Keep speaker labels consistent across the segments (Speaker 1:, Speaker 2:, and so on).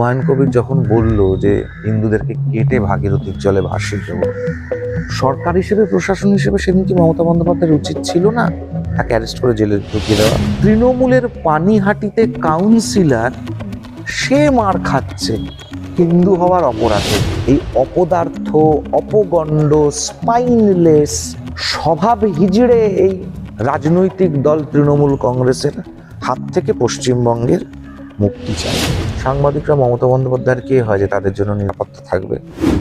Speaker 1: হুমায়ুন কবির যখন বলল যে হিন্দুদেরকে কেটে ভাগীরথীর জলে ভাসিয়ে দেবো, সরকার হিসেবে, প্রশাসন হিসেবে সেদিন কি মমতা বন্দ্যোপাধ্যায়ের উচিত ছিল না? তাকে অ্যারেস্ট করে জেলে ঢুকিয়ে দেওয়া। তৃণমূলের পানিহাটিতে কাউন্সিলার সে মার খাচ্ছে। হিন্দু হওয়ার অপরাধে। এই অপদার্থ, অপগণ্ড স্পাইনলেস স্বভাব হিজড়ে এই রাজনৈতিক দল তৃণমূল কংগ্রেসের হাত থেকে পশ্চিমবঙ্গের মুক্তি চাই সাংবাদিকরা মমতা বন্দ্যোপাধ্যায়ের কে হয় যে তাদের জন্য নিরাপত্তা থাকবে?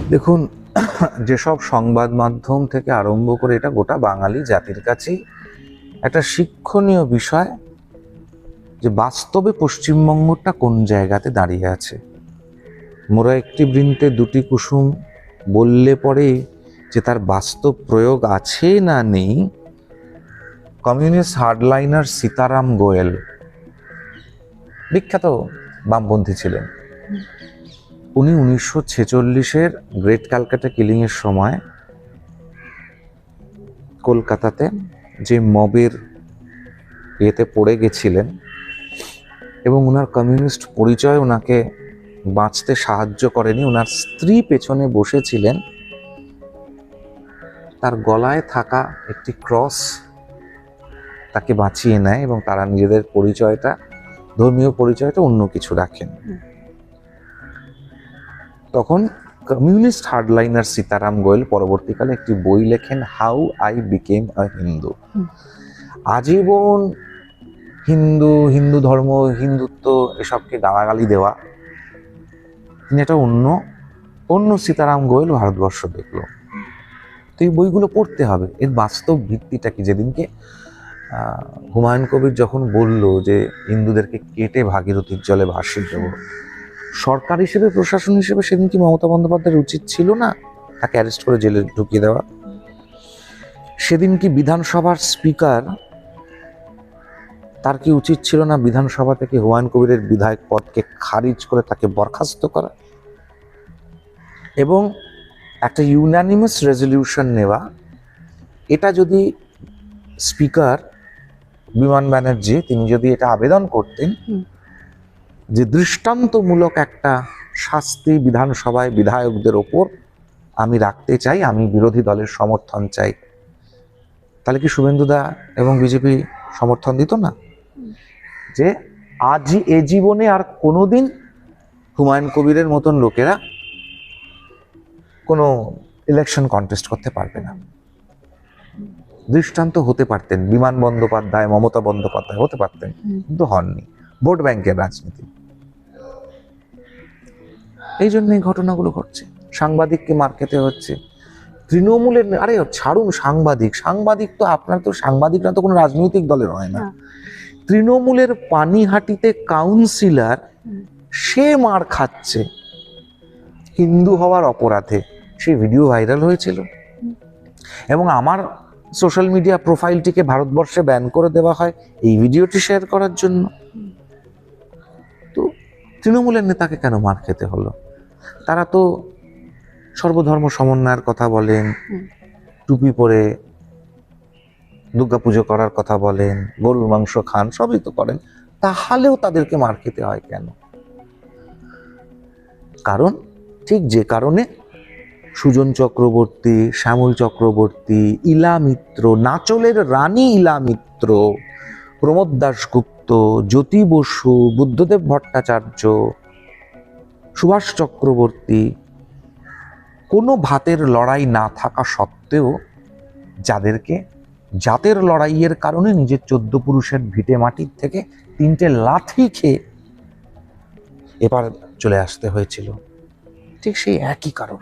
Speaker 1: দেখুন, যেসব সংবাদ মাধ্যম থেকে আরম্ভ করে এটা গোটা বাঙালি জাতির কাছেই একটা শিক্ষণীয় বিষয় যে বাস্তবে পশ্চিমবঙ্গটা কোন জায়গাতে দাঁড়িয়ে আছে। মোরা একটি বৃন্তে দুটি কুসুম বললে পরে যে তার বাস্তব প্রয়োগ আছে না নেই, কমিউনিস্ট হার্ডলাইনার সীতারাম গোয়েল। বিখ্যাত বামপন্থী ছিলেন। উনি উনিশশো ছেচল্লিশের গ্রেট ক্যালকাটা কিলিংয়ের সময় কলকাতাতে যে মবের ইয়েতে পড়ে গেছিলেন এবং ওনার কমিউনিস্ট পরিচয় ওনাকে বাঁচতে সাহায্য করেনি ওনার স্ত্রী পেছনে বসেছিলেন, তার গলায় থাকা একটি ক্রস তাকে বাঁচিয়ে নেয় এবং তারা নিজেদের পরিচয়টা ধর্মীয় পরিচয়টা অন্য কিছু রাখেন। তখন কমিউনিস্ট হার্ডলাইনার সীতারাম গোয়েল পরবর্তীকালে একটি বই লেখেন how I became a Hindu আজীবন হিন্দু হিন্দু ধর্ম হিন্দুত্ব এসবকে গালাগালি দেওয়া। তিনি একটা অন্য অন্য সীতারাম গোয়েল ভারতবর্ষ দেখল। তো এই বইগুলো পড়তে হবে। এর বাস্তব ভিত্তিটা কি? যেদিনকে হুমায়ুন কবির যখন বলল যে হিন্দুদেরকে কেটে ভাগীরথীর জলে ভাসিয়ে দেবো, সরকার হিসেবে, প্রশাসন হিসেবে সেদিন কি মমতা বন্দ্যোপাধ্যায়ের উচিত ছিল না তাকে অ্যারেস্ট করে জেলে ঢুকিয়ে দেওয়া? সেদিন কি বিধানসভার স্পিকার তার কি উচিত ছিল না বিধানসভা থেকে হুমায়ুন কবিরের বিধায়ক পদকে খারিজ করে তাকে বরখাস্ত করা? এবং একটা ইউনানিমাস রেজলিউশন নেওয়া, এটা যদি স্পিকার বিমান ব্যানার্জি তিনি যদি এটা আবেদন করতেন যে দৃষ্টান্তমূলক একটা শাস্তি বিধানসভায় বিধায়কদের ওপর আমি রাখতে চাই আমি বিরোধী দলের সমর্থন চাই তাহলে কি শুভেন্দুদা এবং বিজেপি সমর্থন দিত না? যে আজ এ জীবনে আর কোনোদিন হুমায়ুন কবিরের মতন লোকেরা কোনো ইলেকশন কন্টেস্ট করতে পারবে না। দৃষ্টান্ত হতে পারতেন। বিমান বন্দ্যোপাধ্যায় মমতা বন্দ্যোপাধ্যায় হতে পারতেন কিন্তু হননি। ভোট ব্যাংকের রাজনীতি। এই জন্য এই ঘটনাগুলো ঘটছে। সাংবাদিককে মার খেতে হচ্ছে। তৃণমূলের আরে ছাড়ুন সাংবাদিক। সাংবাদিক তো আপনার তো সাংবাদিকরা তো কোনো রাজনৈতিক দলের হয় না।
Speaker 2: না।
Speaker 1: তৃণমূলের পানিহাটিতে কাউন্সিলার সে মার খাচ্ছে। হিন্দু হওয়ার অপরাধে। সেই ভিডিও ভাইরাল হয়েছিল। এবং আমার সোশ্যাল মিডিয়া প্রোফাইলটিকে ভারতবর্ষে ব্যান করে দেওয়া হয় এই ভিডিওটি শেয়ার করার জন্য। তো তৃণমূলের নেতাকে কেন মার খেতে হলো? তারা তো সর্বধর্ম সমন্বয়ের কথা বলেন টুপি পরে দুর্গাপুজো করার কথা বলেন গরুর মাংস খান সবই তো করেন। তাহলেও তাদেরকে মার খেতে হয় কেন? কারণ ঠিক যে কারণে সুজন চক্রবর্তী, শ্যামল চক্রবর্তী, ইলা মিত্র, নাচলের রানী ইলা মিত্র, প্রমোদ দাশগুপ্ত, জ্যোতি বসু, বুদ্ধদেব ভট্টাচার্য, সুভাষ চক্রবর্তী। কোনো ভাতের লড়াই না থাকা সত্ত্বেও যাদেরকে জাতের লড়াইয়ের কারণে নিজের চোদ্দ পুরুষের ভিটে মাটির থেকে তিনটে লাথি খেয়ে এবার চলে আসতে হয়েছিল। ঠিক সেই একই কারণ।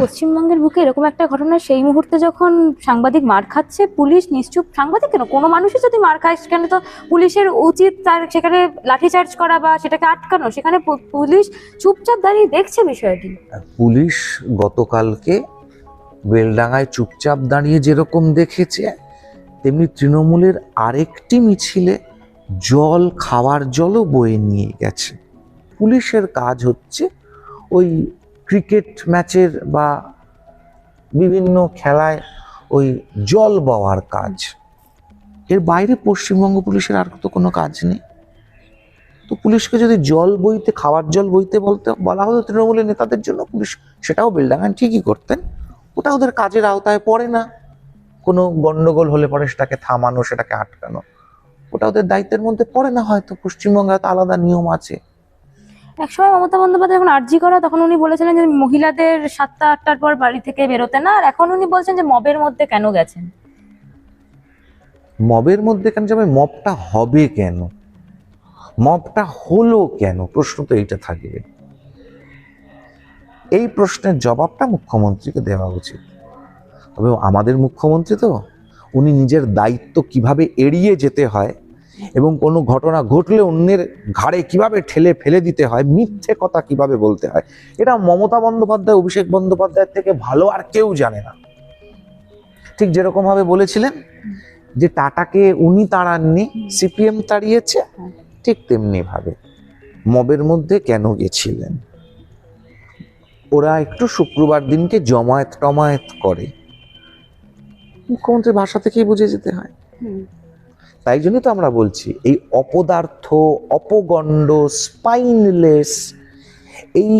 Speaker 2: পশ্চিমবঙ্গের বুকে এরকম একটা ঘটনা, সেই মুহূর্তে যখন সাংবাদিক মার খাচ্ছে, পুলিশ নিশ্চুপ সাংবাদিক কেন? কোনো মানুষই যদি মার খায়, সেখানে তো পুলিশের উচিত তার সেখানে লাঠিচার্জ করা বা সেটাকে আটকানো, সেখানে পুলিশ চুপচাপ দাঁড়িয়ে দেখছে বিষয়টি।
Speaker 1: পুলিশ গতকালকে বেলডাঙায় চুপচাপ দাঁড়িয়ে যেরকম দেখেছে, তেমনি তৃণমূলের আরেকটি মিছিলে জল, খাওয়ার জলও বয়ে নিয়ে গেছে। পুলিশের কাজ হচ্ছে ওই ক্রিকেট ম্যাচের বা বিভিন্ন খেলায় ওই জল বওয়ার কাজ। এর বাইরে পশ্চিমবঙ্গ পুলিশের আর তো কোনো কাজ নেই। তো পুলিশকে যদি জল বইতে, খাওয়ার জল বইতে বলতে বলা হতো, তৃণমূলের নেতাদের জন্য পুলিশ সেটাও বেলডাঙ্গান ঠিকই করতেন। ওটা ওদের কাজের আওতায় পড়ে না। কোনো গন্ডগোল হলে পরে সেটাকে থামানো, সেটাকে আটকানো। ওটা ওদের দায়িত্বের মধ্যে পড়ে না হয়তো। পশ্চিমবঙ্গে হয়তো আলাদা নিয়ম আছে।
Speaker 2: একসময় মমতা বন্দ্যোপাধ্যায় যখন আর্জি করা, তখন উনি বলেছিলেন যে মহিলাদের সাতটা, আটটার পর বাড়ি থেকে বেরোতে না। আর এখন উনি বলছেন যে মবের মধ্যে কেন গেছেন?
Speaker 1: মবের মধ্যে কেন যাবে? মবটা হবে কেন? মবটা হলো কেন? প্রশ্ন তো এইটা থাকবে। এই প্রশ্নের জবাবটা মুখ্যমন্ত্রীকে দেওয়া উচিত। তবে আমাদের মুখ্যমন্ত্রী তো, উনি নিজের দায়িত্ব কীভাবে এড়িয়ে যেতে হয় এবং কোনো ঘটনা ঘটলে অন্যের ঘাড়ে কীভাবে ঠেলে ফেলে দিতে হয়, মিথ্যে কথা কীভাবে বলতে হয়, এটা মমতা বন্দ্যোপাধ্যায়, অভিষেক বন্দ্যোপাধ্যায়ের থেকে ভালো আর কেউ জানে না। ঠিক যেরকম ভাবে বলেছিলেন যে টাটাকে উনি তাড়াননি, সিপিএম তাড়িয়েছে। ঠিক তেমনি ভাবে মবের মধ্যে কেন গেছিলেন? ওরা একটু শুক্রবার দিনকে জমায়েত টমায়েত করে। মুখ্যমন্ত্রীর ভাষা থেকেই বুঝে যেতে হয়। তাই জন্যই তো আমরা বলছি এই অপদার্থ অপগণ্ড স্পাইনলেস এই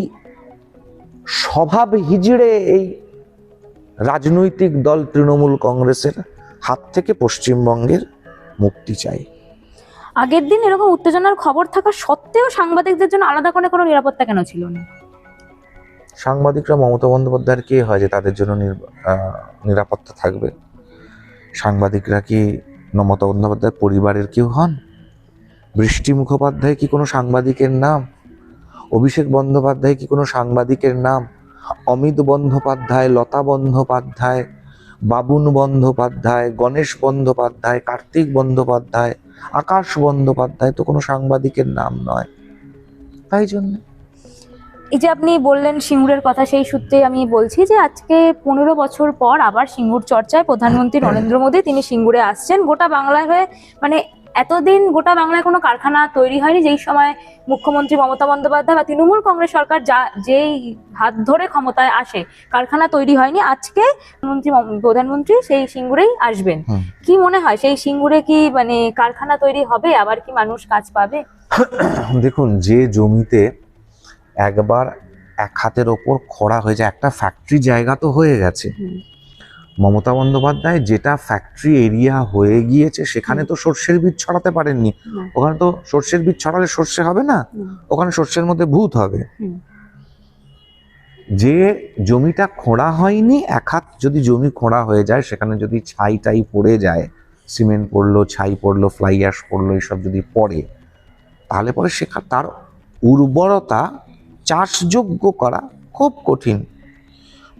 Speaker 1: স্বভাব হিজড়ে এই রাজনৈতিক দল তৃণমূল কংগ্রেসের হাত থেকে পশ্চিমবঙ্গের মুক্তি চাই।
Speaker 2: আগের দিন এরকম উত্তেজনার খবর থাকা সত্ত্বেও সাংবাদিকদের জন্য আলাদা করে কোনো নিরাপত্তা কেন ছিল না?
Speaker 1: সাংবাদিকরা মমতা বন্দ্যোপাধ্যায়ের কে হয় যে তাদের জন্য নিরাপত্তা থাকবে? সাংবাদিকরা কি মমতা বন্দ্যোপাধ্যায়ের পরিবারের কেউ হন? বৃষ্টি মুখোপাধ্যায় কি কোনো সাংবাদিকের নাম? অভিষেক বন্দ্যোপাধ্যায় কি কোনো সাংবাদিকের নাম? অমিত বন্দ্যোপাধ্যায়, লতা বন্দ্যোপাধ্যায়, বাবুন বন্দ্যোপাধ্যায়, গণেশ বন্দ্যোপাধ্যায়, কার্তিক বন্দ্যোপাধ্যায়, আকাশ বন্দ্যোপাধ্যায় তো কোনো সাংবাদিকের নাম নয়। তাই জন্য
Speaker 2: এই যে আপনি বললেন সিঙ্গুরের কথা সেই সূত্রে আমি বলছি যে আজকে পনেরো বছর পর আবার সিঙ্গুর চর্চায় প্রধানমন্ত্রী নরেন্দ্র মোদী তিনি সিঙ্গুরে আসছেন। গোটা বাংলায় হয়ে মানে এতদিন গোটা বাংলায় কোনো কারখানা তৈরি হয়নি যেই সময় মুখ্যমন্ত্রী মমতা বন্দ্যোপাধ্যায় বা তৃণমূল কংগ্রেস সরকার যা যেই হাত ধরে ক্ষমতায় আসে কারখানা তৈরি হয়নি। আজকে মন্ত্রী প্রধানমন্ত্রী সেই সিঙ্গুরেই আসবেন। কি মনে হয়? সেই সিঙ্গুরে কি মানে কারখানা তৈরি হবে? আবার কি মানুষ কাজ পাবে?
Speaker 1: দেখুন যে জমিতে একবার এক হাতের ওপর খরা হয়ে যায়। একটা ফ্যাক্টরি জায়গা তো হয়ে গেছে। মমতা বন্দ্যোপাধ্যায় যেটা ফ্যাক্টরি এরিয়া হয়ে গিয়েছে সেখানে তো সর্ষের বীজ ছড়াতে পারেননি। ওখানে তো সর্ষের বীজ ছড়ালে সর্ষে হবে না? ওখানে সর্ষের মধ্যে ভূত হবে। যে জমিটা খোঁড়া হয়নি এক হাত যদি জমি খোঁড়া হয়ে যায় সেখানে যদি ছাই টাই পড়ে যায় সিমেন্ট পড়ল ছাই পড়ল ফ্লাই অ্যাশ পড়ল এইসব যদি পড়ে তাহলে পরে সেখানে তার উর্বরতা চাষযোগ্য করা খুব কঠিন।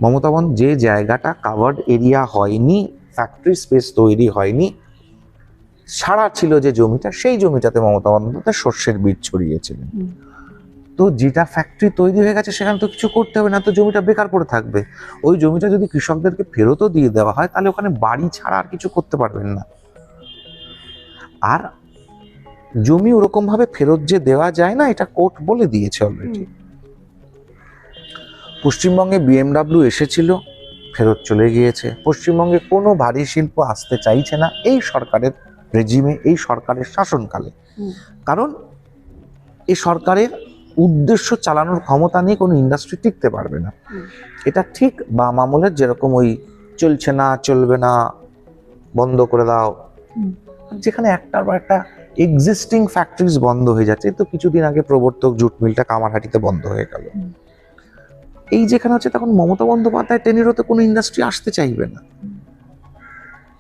Speaker 1: মমতা যে জায়গাটা কাভার্ড এরিয়া হয়নি ফ্যাক্টরি স্পেস তৈরি হয়নি ছাড়া ছিল যে জমিটা সেই জমিটাতে মমতা বন্দ্যোপাধ্যায় শস্যের বীজ ছড়িয়েছিলেন। তো যেটা ফ্যাক্টরি তৈরি হয়ে গেছে সেখানে তো কিছু করতে হবে না তো জমিটা বেকার পড়ে থাকবে। ওই জমিটা যদি কৃষকদেরকে ফেরতও দিয়ে দেওয়া হয় তাহলে ওখানে বাড়ি ছাড়া আর কিছু করতে পারবেন না। আর জমি ওরকম ভাবে ফেরত যে দেওয়া যায় না এটা কোর্ট বলে দিয়েছে অলরেডি পশ্চিমবঙ্গে বিএমডাব্লিউ এসেছিল ফেরত চলে গিয়েছে। পশ্চিমবঙ্গে কোনো ভারী শিল্প আসতে চাইছে না এই সরকারের রেজিমে এই সরকারের শাসনকালে। কারণ এই সরকারের উদ্দেশ্য চালানোর ক্ষমতা নিয়ে কোনো ইন্ডাস্ট্রি টিকতে পারবে না। এটা ঠিক বাম আমলের যেরকম ওই চলছে না চলবে না বন্ধ করে দাও। যেখানে একটার পর একটা এক্সিস্টিং ফ্যাক্টরিজ বন্ধ হয়ে যাচ্ছে তো কিছুদিন আগে প্রবর্তক জুট মিলটা কামারহাটিতে বন্ধ হয়ে গেল। এই যেখানে হচ্ছে তখন মমতা বন্দ্যোপাধ্যায় টেনেরোতে কোনো ইন্ডাস্ট্রি আসতে চাইবে না।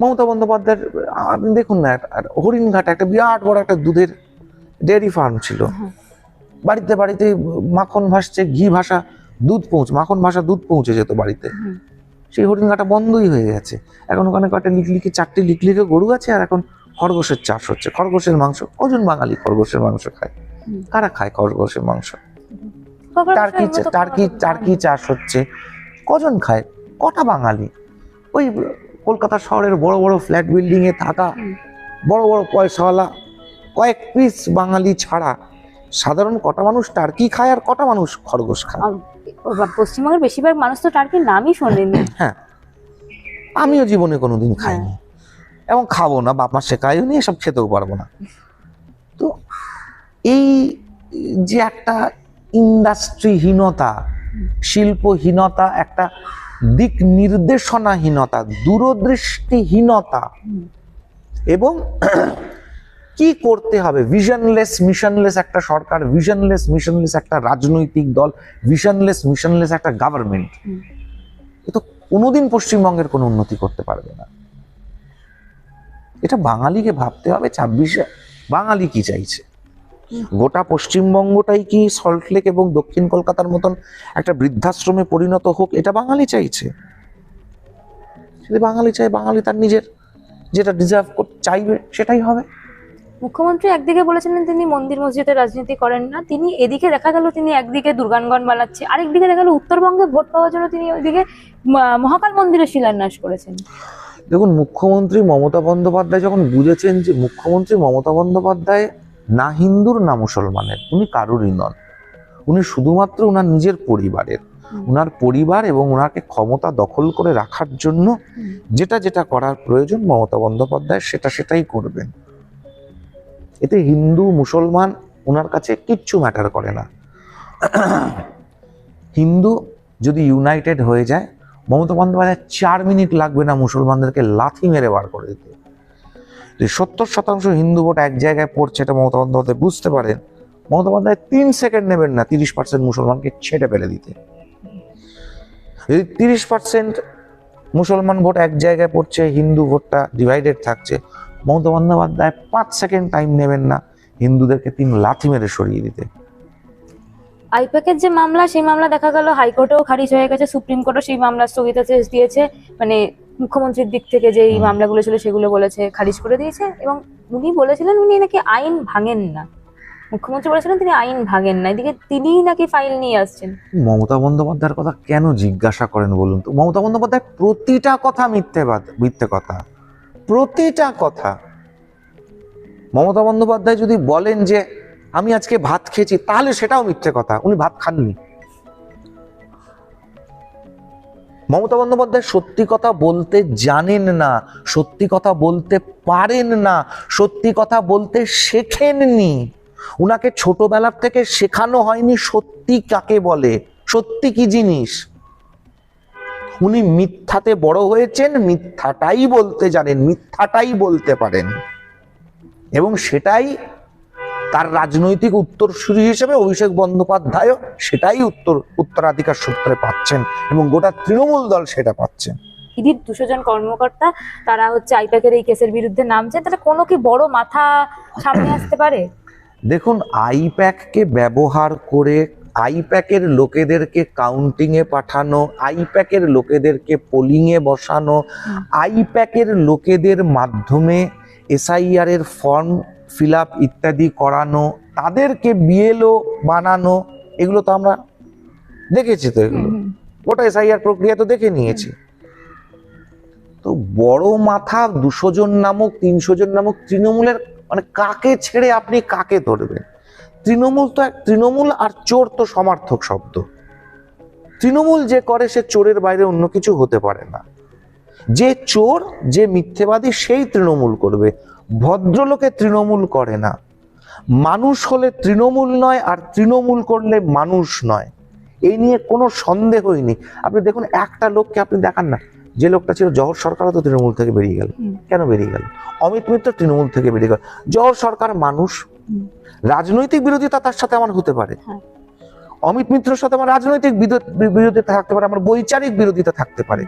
Speaker 1: মমতা বন্দ্যোপাধ্যায়ের আপনি দেখুন না একটা হরিণঘাট একটা বিরাট বড় একটা দুধের ডেয়ারি ফার্ম ছিল।
Speaker 2: হ্যাঁ।
Speaker 1: বাড়িতে বাড়িতে মাখন ভাসছে ঘি ভাসা দুধ পৌঁছ মাখন ভাসা দুধ পৌঁছে যেত বাড়িতে।
Speaker 2: হুম।
Speaker 1: সেই হরিণঘাটা বন্ধই হয়ে গেছে। এখন ওখানে কয়েকটা লিকলিকে চারটি লিকলিকে গরু আছে আর এখন খরগোশের চাষ হচ্ছে। খরগোশের মাংস কজন বাঙালি খরগোশের মাংস খায়। কারা খায় খরগোশের মাংস? টার্কি টার্কি টার্কি চাষ হচ্ছে? কজন খায়? কটা বাঙালি? ওই কলকাতা শহরের বড় বড় ফ্ল্যাট বিল্ডিং এ থাকা। বড় বড় পয়সাওয়ালা কয়েক পিস বাঙালি ছাড়া সাধারণ কটা মানুষ টার্কি খায় আর কটা মানুষ খরগোশ খায়?
Speaker 2: পশ্চিমবঙ্গের বেশিরভাগ মানুষ তো টার্কির নামই শোনেনি।
Speaker 1: হ্যাঁ। আমিও জীবনে কোনোদিন খাইনি। এবং খাব না বাপ মা শেখায়ও নি এসব খেতেও পারব না। তো এই যে একটা ইন্ডাস্ট্রিহীনতা, শিল্পহীনতা একটা দিক নির্দেশনাহীনতা, দূরদৃষ্টিহীনতা। এবং কি করতে হবে? ভিশনলেস মিশনলেস একটা সরকার ভিশনলেস মিশনলেস একটা রাজনৈতিক দল ভিশনলেস মিশনলেস একটা গভর্নমেন্ট এ তো কোনোদিন পশ্চিমবঙ্গের কোনো উন্নতি করতে পারবে না। এটা বাঙালিকে ভাবতে হবে, ছাব্বিশে বাঙালি কি চাইছে? গোটা পশ্চিমবঙ্গটাই কি সল্টলেক এবং দক্ষিণ কলকাতার মতন একটা বৃদ্ধাশ্রমে পরিণত হোক এটা বাঙালি চাইছে। যদি বাঙালি চায় বাঙালি তার নিজের যেটা ডিজার্ভ চাইবে সেটাই হবে।
Speaker 2: মুখ্যমন্ত্রী একদিকে বলেছিলেন তিনি মন্দির মসজিদের রাজনীতি করেন না তিনি এদিকে দেখা গেল তিনি একদিকে দুর্গানগণ বানাচ্ছে আরেকদিকে দেখা গেল উত্তরবঙ্গে ভোট পাওয়ার জন্য তিনি ওইদিকে মহাকাল মন্দিরের শিলান্যাস করেছেন।
Speaker 1: দেখুন মুখ্যমন্ত্রী মমতা বন্দ্যোপাধ্যায় যখন বুঝেছেন যে মুখ্যমন্ত্রী মমতা বন্দ্যোপাধ্যায় না হিন্দুর না মুসলমানের উনি কারুরই নন। উনি শুধুমাত্র ওনার নিজের পরিবারের। ওনার পরিবার এবং ওনাকে ক্ষমতা দখল করে রাখার জন্য যেটা যেটা করার প্রয়োজন মমতা বন্দ্যোপাধ্যায় সেটা সেটাই করবেন। এতে হিন্দু মুসলমান ওনার কাছে কিচ্ছু ম্যাটার করে না। হিন্দু যদি ইউনাইটেড হয়ে যায় মমতা বন্দ্যোপাধ্যায় চার মিনিট লাগবে না মুসলমানদেরকে লাথি মেরে বার করে দিতে। যে সত্তর শতাংশ হিন্দু ভোট এক জায়গায় পড়ছে এটা মমতা বন্দ্যোপাধ্যায় বুঝতে পারেন। মমতা বন্দ্যোপাধ্যায় তিন সেকেন্ড নেবেন না তিরিশ পার্সেন্ট মুসলমানকে ছেটে ফেলে দিতে। যদি তিরিশ পার্সেন্ট মুসলমান ভোট এক জায়গায় পড়ছে, হিন্দু ভোটটা ডিভাইডেড থাকছে, মমতা বন্দ্যোপাধ্যায় পাঁচ সেকেন্ড টাইম নেবেন না হিন্দুদেরকে তিন লাথি মেরে সরিয়ে দিতে।
Speaker 2: আইপ্যাকের যে মামলা, সেই মামলা দেখা গেল হাইকোর্টেও খারিজ হয়ে গেছে, সুপ্রিম কোর্টও সেই মামলা স্থগিতাদেশ দিয়েছে। মানে মুখ্যমন্ত্রীর দিক থেকে যে এই। মামলাগুলো ছিল সেগুলো বলেছে খারিজ করে দিয়েছে এবং উনি বলেছিলেন উনি নাকি আইন ভাঙেন না। মুখ্যমন্ত্রী বলেছিলেন তিনি আইন ভাঙেন না। এদিকে তিনিই নাকি ফাইল নিয়ে আসছেন।
Speaker 1: মমতা বন্দ্যোপাধ্যায়ের কথা কেন জিজ্ঞাসা করেন বলুন তো? মমতা বন্দ্যোপাধ্যায় প্রতিটা কথা মিথ্যে মিথ্যে কথা। প্রতিটা কথা। মমতা বন্দ্যোপাধ্যায় যদি বলেন যে আমি আজকে ভাত খেয়েছি তাহলে সেটাও মিথ্যে কথা। উনি ভাত খাননি। মমতা বন্দ্যোপাধ্যায় সত্যি কথা বলতে জানেন না, সত্যি কথা বলতে পারেন না, সত্যি কথা বলতে শেখেননি। উনাকে ছোটবেলার থেকে শেখানো হয়নি সত্যি কাকে বলে, সত্যি কি জিনিস? উনি মিথ্যাতে বড় হয়েছেন, মিথ্যাটাই বলতে জানেন, মিথ্যাটাই বলতে পারেন। এবং সেটাই তার রাজনৈতিক উত্তরসূরি হিসেবে অভিষেক বন্দ্যোপাধ্যায়ও সেটাই উত্তর উত্তরাধিকার সূত্রে পাচ্ছেন এবং গোটা তৃণমূল দল সেটা পাচ্ছেন
Speaker 2: ইডির দুশো জন কর্মকর্তা তারা হচ্ছে আইপ্যাকের এই কেসের বিরুদ্ধে নামছেন তাহলে কোনো কি বড় মাথা সামনে আসতে পারে
Speaker 1: দেখুন আইপ্যাককে ব্যবহার করে আইপ্যাকের লোকেদেরকে কাউন্টিংয়ে পাঠানো আইপ্যাকের লোকেদেরকে পোলিংয়ে বসানো। আইপ্যাকের লোকেদের মাধ্যমে এসআইআর এর ফর্ম ফিল আপ ইত্যাদি করানো তাদেরকে বিএলও বানানো এগুলো তো আমরা দেখেছি তো এগুলো। গোটা এসআইআর প্রক্রিয়া তো দেখে নিয়েছি। তো বড় মাথা দুশো জন নামক তিনশো জন নামক তৃণমূলের মানে কাকে ছেড়ে আপনি কাকে ধরবেন? তৃণমূল তো এক তৃণমূল আর চোর তো সমার্থক শব্দ। তৃণমূল যে করে সে চোরের বাইরে অন্য কিছু হতে পারে না। যে চোর যে মিথ্যেবাদী সেই তৃণমূল করবে। ভদ্রলোকে তৃণমূল করে না। মানুষ হলে তৃণমূল নয় আর তৃণমূল করলে মানুষ নয়। এই নিয়ে কোনো সন্দেহই নেই। আপনি দেখুন একটা লোককে আপনি দেখান না। যে লোকটা ছিল জহর সরকারও তো তৃণমূল থেকে বেরিয়ে গেল। কেন বেরিয়ে গেল? অমিত মিত্র তৃণমূল থেকে বেরিয়ে গেল। জহর সরকার মানুষ। রাজনৈতিক বিরোধিতা তার সাথে আমার হতে পারে।
Speaker 2: হ্যাঁ।
Speaker 1: অমিত মিত্রর সাথে আমার রাজনৈতিক বিরো- বিরোধিতা থাকতে পারে আমার বৈচারিক বিরোধিতা থাকতে পারে।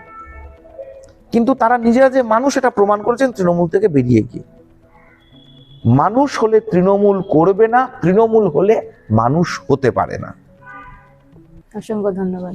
Speaker 1: কিন্তু তারা নিজেরা যে মানুষ এটা প্রমাণ করেছেন তৃণমূল থেকে বেরিয়ে গিয়ে। মানুষ হলে তৃণমূল করবে না তৃণমূল হলে মানুষ হতে পারে না।
Speaker 2: অসংখ্য ধন্যবাদ